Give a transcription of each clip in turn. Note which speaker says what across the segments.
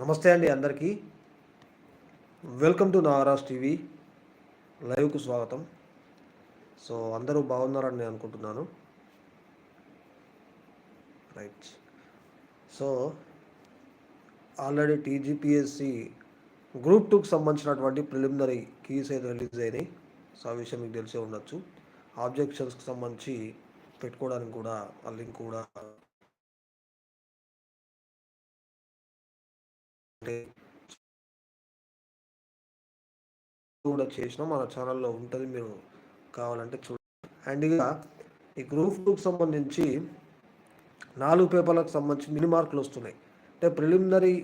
Speaker 1: నమస్తే అండి అందరికీ. Welcome to Naraj TV. లైవ్కు స్వాగతం. సో అందరూ బాగున్నారని నేను అనుకుంటున్నాను. Right. So already TGPSC group టూకి సంబంధించినటువంటి ప్రిలిమినరీ కీస్ అయితే రిలీజ్ అయినాయి. సో ఆ విషయం మీకు తెలిసే ఉండొచ్చు. ఆబ్జెక్షన్స్కి సంబంధించి పెట్టుకోవడానికి కూడా ఆ లింక్ కూడా కూడా చేసినా మన ఛానల్లో ఉంటుంది మీరు కావాలంటే చూడండి అండ్ ఇక ఈ గ్రూప్ టూకి సంబంధించి నాలుగు పేపర్లకు సంబంధించి మిని మార్కులు వస్తున్నాయి. అంటే ప్రిలిమినరీ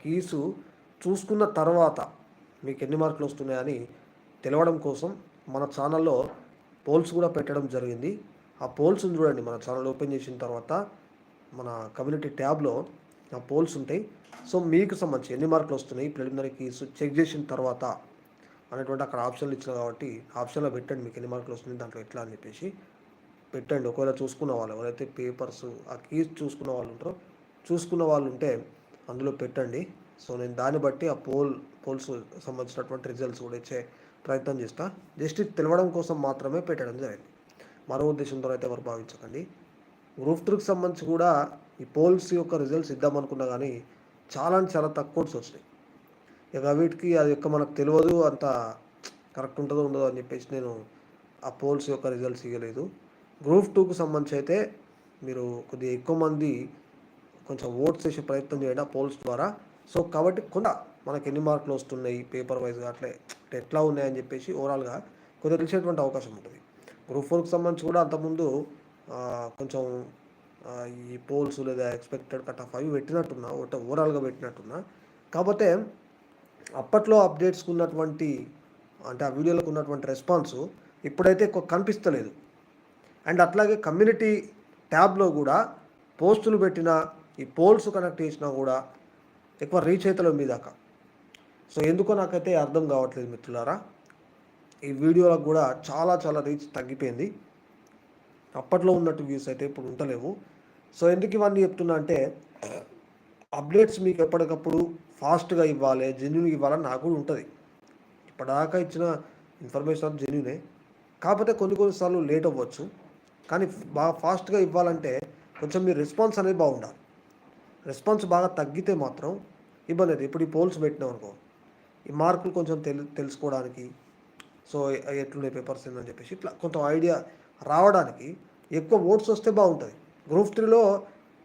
Speaker 1: కీసు చూసుకున్న తర్వాత మీకు ఎన్ని మార్కులు వస్తున్నాయని తెలవడం కోసం మన ఛానల్లో పోల్స్ కూడా పెట్టడం జరిగింది. ఆ పోల్స్ని చూడండి మన ఛానల్ ఓపెన్ చేసిన తర్వాత మన కమ్యూనిటీ ట్యాబ్లో పోల్స్ ఉంటాయి. సో మీకు సంబంధించి ఎన్ని మార్కులు వస్తున్నాయి? ప్రిలిమినరీకి కీస్ చెక్ చేసిన తర్వాత అనేటువంటి అక్కడ ఆప్షన్లు ఇచ్చిన కాబట్టి ఆప్షన్లో పెట్టండి మీకు ఎన్ని మార్కులు వస్తుంది దాంట్లో ఎట్లా అని చెప్పేసి పెట్టండి. ఒకవేళ చూసుకున్న వాళ్ళు ఎవరైతే పేపర్స్ ఆ కీస్ చూసుకున్న వాళ్ళు ఉంటారో చూసుకున్న వాళ్ళు ఉంటే అందులో పెట్టండి. సో నేను దాన్ని బట్టి ఆ పోల్ పోల్స్ సంబంధించినటువంటి రిజల్ట్స్ కూడా ఇచ్చే ప్రయత్నం చేస్తా. జస్ట్ ఇది తెలవడం కోసం మాత్రమే పెట్టడం జరిగింది. మరో ఉద్దేశంతో అయితే ఎవరు భావించకండి. గ్రూప్ త్రీకి సంబంధించి కూడా ఈ పోల్స్ యొక్క రిజల్ట్స్ ఇద్దామనుకున్నా కానీ చాలా అంటే చాలా తక్కువ వచ్చినాయి. ఇక వీటికి అది యొక్క మనకు తెలియదు అంత కరెక్ట్ ఉంటుందో ఉండదో అని చెప్పేసి నేను ఆ పోల్స్ యొక్క రిజల్ట్స్ ఇవ్వలేదు గ్రూప్ టూకు సంబంధించి అయితే మీరు కొద్దిగా ఎక్కువ మంది కొంచెం ఓట్స్ చేసే ప్రయత్నం చేయండి ఆ పోల్స్ ద్వారా. సో కాబట్టి కొంత మనకి ఎన్ని మార్కులు వస్తున్నాయి పేపర్ వైజ్గా అట్లే ఎట్లా ఉన్నాయని చెప్పేసి ఓవరాల్గా కొద్దిగా తెలిసేటువంటి అవకాశం ఉంటుంది. గ్రూప్ ఫోర్కి సంబంధించి కూడా అంతకుముందు కొంచెం ఈ పోల్స్ లేదా ఎక్స్పెక్టెడ్ కట్ ఆఫ్ అవి పెట్టినట్టున్నా ఒకటి ఓవరాల్గా పెట్టినట్టున్నా. కాకపోతే అప్పట్లో అప్డేట్స్కి ఉన్నటువంటి అంటే ఆ వీడియోలకు ఉన్నటువంటి రెస్పాన్స్ ఇప్పుడైతే ఎక్కువ కనిపిస్తలేదు. అండ్ అట్లాగే కమ్యూనిటీ ట్యాబ్లో కూడా పోస్టులు పెట్టిన ఈ పోల్స్ కనెక్ట్ చేసినా కూడా ఎక్కువ రీచ్ అవుతలేవు మీ దాకా. సో ఎందుకో నాకైతే అర్థం కావట్లేదు మిత్రులారా. ఈ వీడియోలకు కూడా చాలా చాలా రీచ్ తగ్గిపోయింది. అప్పట్లో ఉన్నట్టు వ్యూస్ అయితే ఇప్పుడు ఉండలేవు. సో ఎందుకు ఇవన్నీ చెప్తున్నా అంటే అప్డేట్స్ మీకు ఎప్పటికప్పుడు ఫాస్ట్గా ఇవ్వాలి జెన్యున్ ఇవ్వాలని నాకు కూడా ఉంటుంది. ఇప్పటిదాకా ఇచ్చిన ఇన్ఫర్మేషన్ జెన్యునే. కాకపోతే కొన్ని కొన్నిసార్లు లేట్ అవ్వచ్చు. కానీ బాగా ఫాస్ట్గా ఇవ్వాలంటే కొంచెం మీ రెస్పాన్స్ అనేది బాగుండాలి. రెస్పాన్స్ బాగా తగ్గితే మాత్రం ఇబ్బంది ఇప్పుడు ఈ పోల్స్ పెట్టినాం అనుకో ఈ మార్కులు కొంచెం తెలు తెలుసుకోవడానికి సో ఎట్లుండే ఎట్లున్నాయి పేపర్స్ ఏందని చెప్పేసి ఇట్లా కొంచెం ఐడియా రావడానికి ఎక్కువ ఓట్స్ వస్తే బాగుంటుంది. గ్రూప్ త్రీలో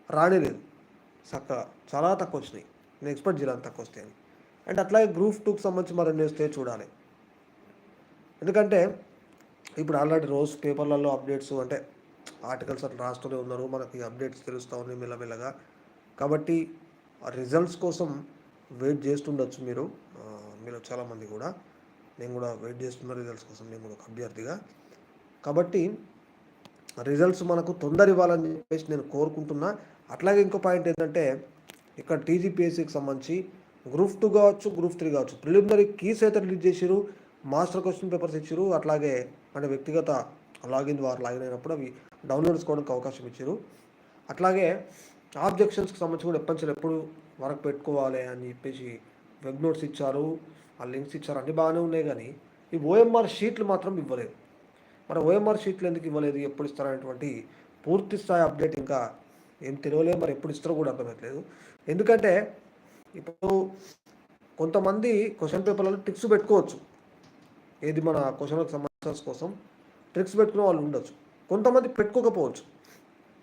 Speaker 1: రానేలేదు. చక్కగా చాలా తక్కువ వచ్చినాయి నేను ఎక్స్పెక్ట్ చేయాలని తక్కువ వస్తాయని అండ్ అట్లాగే గ్రూప్ టూకి సంబంధించి మరిన్ని వస్తే చూడాలి. ఎందుకంటే ఇప్పుడు ఆల్రెడీ రోజు పేపర్లలో అప్డేట్స్ అంటే ఆర్టికల్స్ అట్లా రాస్తూనే ఉన్నారు. మనకి అప్డేట్స్ తెలుస్తూ ఉన్నాయి మెల్లమెల్లగా కాబట్టి ఆ రిజల్ట్స్ కోసం వెయిట్ చేస్తుండొచ్చు మీరు. మీలో చాలామంది కూడా. నేను కూడా వెయిట్ చేస్తున్న రిజల్ట్స్ కోసం నేను కూడా ఒక అభ్యర్థిగా. కాబట్టి రిజల్ట్స్ మనకు తొందర ఇవ్వాలని చెప్పేసి నేను కోరుకుంటున్నా. అట్లాగే ఇంకో పాయింట్ ఏంటంటే ఇక్కడ టీజీపీఎస్సీకి సంబంధించి గ్రూప్ టూ కావచ్చు గ్రూప్ త్రీ కావచ్చు ప్రిలిమినరీ కీస్ అయితే రిలీజ్ చేసిరు మాస్టర్ క్వశ్చన్ పేపర్స్ ఇచ్చారు అట్లాగే అంటే వ్యక్తిగత లాగిన్ ద్వారా లాగిన్ అయినప్పుడు అవి డౌన్లోడ్ చేసుకోవడానికి అవకాశం ఇచ్చారు అట్లాగే ఆబ్జెక్షన్స్కి సంబంధించి కూడా ఎప్పటి ఎప్పుడు వరకు పెట్టుకోవాలి అని చెప్పేసి వెబ్ నోట్స్ ఇచ్చారు ఆ లింక్స్ ఇచ్చారు అన్నీ బాగానే ఉన్నాయి కానీ ఈ ఓఎంఆర్ షీట్లు మాత్రం ఇవ్వలేదు. మరి ఓఎంఆర్ షీట్లు ఎందుకు ఇవ్వలేదు? ఎప్పుడు ఇస్తారనేటువంటి పూర్తి స్థాయి అప్డేట్ ఇంకా ఏం తెలియలేదు. మరి ఎప్పుడు ఇస్తారో కూడా అర్థమవుతలేదు ఎందుకంటే ఇప్పుడు కొంతమంది క్వశ్చన్ పేపర్లలో ట్రిక్స్ పెట్టుకోవచ్చు. ఏది మన క్వశ్చన్కి సంబంధించిన కోసం ట్రిక్స్ పెట్టుకునే వాళ్ళు ఉండొచ్చు. కొంతమంది పెట్టుకోకపోవచ్చు.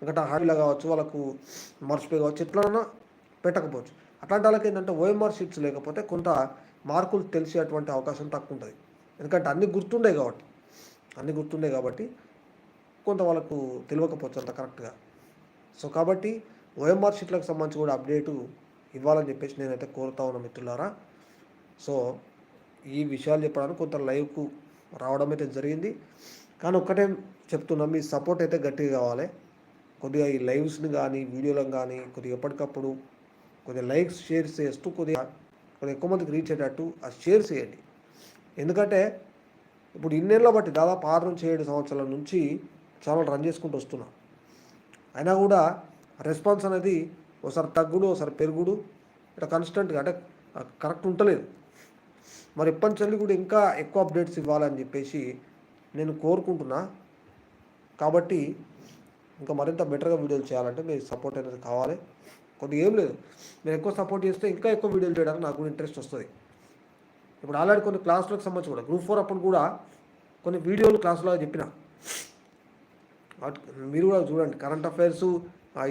Speaker 1: ఇంకా హాబీలా కావచ్చు వాళ్ళకు మర్చిపోయి కావచ్చు ఎట్లన్నా పెట్టకపోవచ్చు. అట్లాంటి వాళ్ళకి ఏంటంటే ఓఎంఆర్ షీట్స్ లేకపోతే కొంత మార్కులు తెలిసేటువంటి అవకాశం తక్కువ ఉంటుంది. ఎందుకంటే అన్ని గుర్తుండే కాబట్టి. అన్ని గుర్తుండే కాబట్టి కొంత వాళ్ళకు తెలియకపోవచ్చు అంత కరెక్ట్గా. సో కాబట్టి ఓఎంఆర్ షీట్లకు సంబంధించి కూడా అప్డేటు ఇవ్వాలని చెప్పేసి నేనైతే కోరుతా ఉన్నా మిత్రులారా. సో ఈ విషయాలు చెప్పడానికి కొంత లైవ్కు రావడం అయితే జరిగింది. కానీ ఒక్కటే చెప్తున్నా మీ సపోర్ట్ అయితే గట్టిగా కావాలి. కొద్దిగా ఈ లైవ్స్ని కానీ వీడియోలను కానీ కొద్దిగా ఎప్పటికప్పుడు కొద్దిగా లైక్స్ షేర్స్ చేస్తూ కొద్దిగా కొద్దిగా ఎక్కువ మందికి రీచ్ అయ్యేటట్టు ఆ షేర్ చేయండి. ఎందుకంటే ఇప్పుడు ఇన్నేళ్ళ బట్టి దాదాపు ఆరు నుంచి ఏడు సంవత్సరాల నుంచి ఛానల్ రన్ చేసుకుంటూ వస్తున్నా. అయినా కూడా రెస్పాన్స్ అనేది ఒకసారి తగ్గుడు ఒకసారి పెరుగుడు ఇట్లా కన్స్టెంట్గా అంటే కరెక్ట్ ఉండలేదు మరి ఎప్పటి నుంచి కూడా ఇంకా ఎక్కువ అప్డేట్స్ ఇవ్వాలని చెప్పేసి నేను కోరుకుంటున్నా. కాబట్టి ఇంకా మరింత బెటర్గా వీడియోలు చేయాలంటే మీ సపోర్ట్ అనేది కావాలి. కొద్దిగా ఏం లేదు. మీరు ఎక్కువ సపోర్ట్ చేస్తే ఇంకా ఎక్కువ వీడియోలు చేయడానికి నాకు కూడా ఇంట్రెస్ట్ వస్తుంది. ఇప్పుడు ఆల్రెడీ కొన్ని క్లాసులకు సంబంధించి కూడా గ్రూప్ ఫోర్ అప్పుడు కూడా కొన్ని వీడియోలు క్లాసులో చెప్పిన. మీరు కూడా చూడండి కరెంట్ అఫైర్స్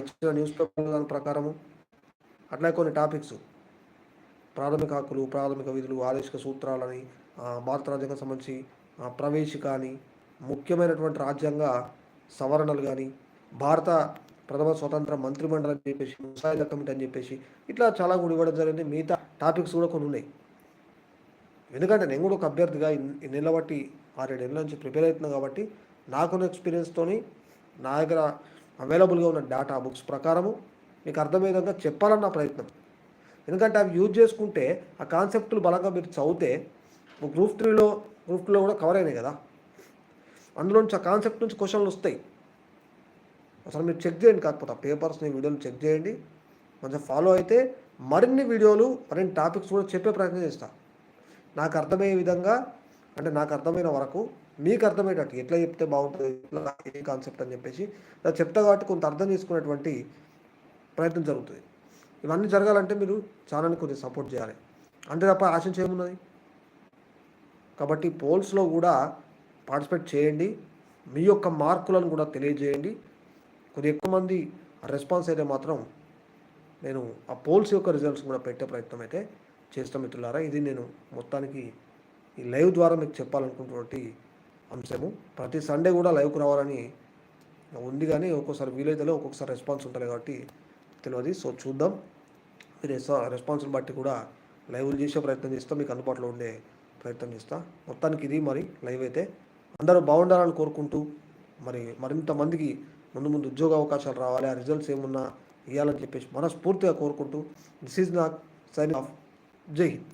Speaker 1: ఇచ్చిన న్యూస్ పేపర్ దాని ప్రకారము అట్లా కొన్ని టాపిక్స్. ప్రాథమిక హక్కులు ప్రాథమిక విధులు ఆదేశిక సూత్రాలని భారత రాజ్యాంగం సంబంధించి ఆ, ప్రవేశిక అని ముఖ్యమైనటువంటి రాజ్యాంగ సవరణలు కానీ భారత ప్రథమ స్వతంత్ర మంత్రిమండలి అని చెప్పేసి ముసాయిదా కమిటీ అని చెప్పేసి ఇట్లా చాలా కూడా ఇవ్వడం జరిగింది. మిగతా టాపిక్స్ కూడా కొన్ని ఉన్నాయి. ఎందుకంటే నేను కూడా ఒక అభ్యర్థిగా ఇన్- ఇన్నేళ్ళ బట్టి ఆరేడేళ్ళ నుంచి ప్రిపేర్ అవుతున్నా కాబట్టి నాకున్న ఎక్స్పీరియన్స్తోని నా దగ్గర అవైలబుల్గా ఉన్న డేటా బుక్స్ ప్రకారము మీకు అర్థమయ్యే విధంగా చెప్పాలని నా ప్రయత్నం. ఎందుకంటే అవి యూజ్ చేసుకుంటే ఆ కాన్సెప్టులు బలంగా మీరు చదివితే గ్రూప్ త్రీలో గ్రూప్ టూలో కూడా కవర్ అయినాయి కదా. అందులో నుంచి ఆ కాన్సెప్ట్ నుంచి క్వశ్చన్లు వస్తాయి. అసలు మీరు చెక్ చేయండి కాకపోతే ఆ పేపర్స్ని వీడియోలు చెక్ చేయండి. కొంచెం ఫాలో అయితే మరిన్ని వీడియోలు మరిన్ని టాపిక్స్ కూడా చెప్పే ప్రయత్నం చేస్తా. నాకు అర్థమయ్యే విధంగా అంటే నాకు అర్థమైన వరకు మీకు అర్థమయ్యేటట్టు ఎట్లా చెప్తే బాగుంటుంది ఎట్లా ఏ కాన్సెప్ట్ అని చెప్పేసి ఇలా చెప్తా కాబట్టి కొంత అర్థం చేసుకునేటువంటి ప్రయత్నం జరుగుతుంది. ఇవన్నీ జరగాలంటే మీరు ఛానల్ని కొద్దిగా సపోర్ట్ చేయాలి. అంతే తప్ప ఆశించి ఏమున్నది? కాబట్టి పోల్స్లో కూడా పార్టిసిపేట్ చేయండి. మీ యొక్క మార్కులను కూడా తెలియజేయండి. కొద్ది ఎక్కువ మంది రెస్పాన్స్ అయితే మాత్రం నేను ఆ పోల్స్ యొక్క రిజల్ట్స్ కూడా పెట్టే ప్రయత్నం అయితే చేస్తాం మిత్రులారా ఇది నేను మొత్తానికి ఈ లైవ్ ద్వారా మీకు చెప్పాలనుకున్నటువంటి అంశము. ప్రతి సండే కూడా లైవ్కు రావాలని ఉంది కానీ ఒక్కొక్కసారి వీలైతే ఒక్కొక్కసారి రెస్పాన్స్ ఉంటుంది కాబట్టి తెలియదు. సో చూద్దాం. మీరు రెస్పాన్స్ని బట్టి కూడా లైవ్లు చేసే ప్రయత్నం చేస్తాం మీకు అందుబాటులో ఉండే ప్రయత్నం చేస్తా. మొత్తానికి ఇది మరి లైవ్ అయితే. అందరూ బాగుండాలని కోరుకుంటూ మరి మరింత మందికి ముందు ముందు ఉద్యోగ అవకాశాలు రావాలి ఆ రిజల్ట్స్ ఏమున్నా ఇవ్వాలని చెప్పేసి మనస్ఫూర్తిగా కోరుకుంటూ this is not sign off. Jai Hind